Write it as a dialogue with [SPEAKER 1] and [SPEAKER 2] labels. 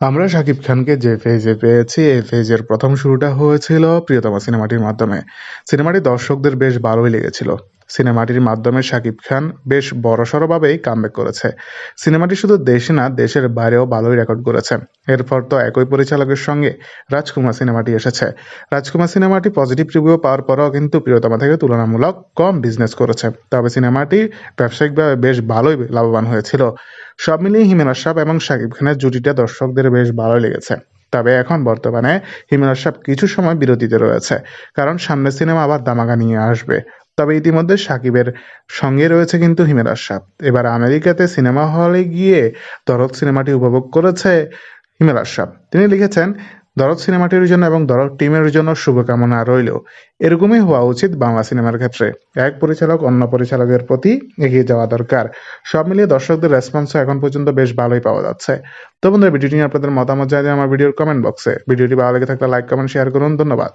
[SPEAKER 1] আমরা শাকিব খানকে যে ফেজে পেয়েছি, এই ফেজের প্রথম শুরুটা হয়েছিল প্রিয়তমা সিনেমাটির মাধ্যমে। সিনেমাটি দর্শকদের বেশ ভালোই লেগেছিল। সিনেমাটির মাধ্যমে শাকিব খান বেশ বড়সড়ভাবেই কামব্যাক করেছে। সিনেমাটি শুধু দেশে না, দেশের বাইরেও ভালোই রেকর্ড করেছে। এরপর তো একই পরিচালকের সঙ্গে রাজকুমার সিনেমাটি এসেছে। রাজকুমার সিনেমাটি পজিটিভ রিভিউ পাওয়ার পরেও কিন্তু প্রিয়তমা থেকে তুলনামূলক কম বিজনেস করেছে। তবে সিনেমাটি ব্যবসায়িকভাবে বেশ ভালোই লাভবান হয়েছিল। সব মিলিয়ে হিমেল আশরাফ এবং শাকিব খানের জুটিটা দর্শকদের বেশ ভালো লেগেছে। তবে এখন বর্তমানে হিমেল আশরাফ কিছু সময় বিরতিতে রয়েছে, কারণ সামনের সিনেমা আবার দামাগা নিয়ে আসবে। তবে ইতিমধ্যে সাকিবের সঙ্গে রয়েছে কিন্তু হিমেল আশরাফ। এবার আমেরিকাতে সিনেমা হলে গিয়ে দরদ সিনেমাটি উপভোগ করেছে হিমেল আশরাফ। তিনি লিখেছেন, দরদ সিনেমাটির জন্য এবং দরদ টিমের জন্য শুভকামনা রইল। এরকমই হওয়া উচিত বাংলা সিনেমার ক্ষেত্রে। এক পরিচালক অন্য পরিচালকের প্রতি এগিয়ে যাওয়া দরকার। সব মিলিয়ে দর্শকদের রেসপন্সও এখন পর্যন্ত বেশ ভালোই পাওয়া যাচ্ছে। তো বন্ধুরা, ভিডিওটি নিয়ে আপনাদের মতামত জানিয়ে আমার ভিডিওর কমেন্ট বক্সে ভিডিওটি ভালো লেগে থাকলে লাইক কমেন্ট শেয়ার করুন। ধন্যবাদ।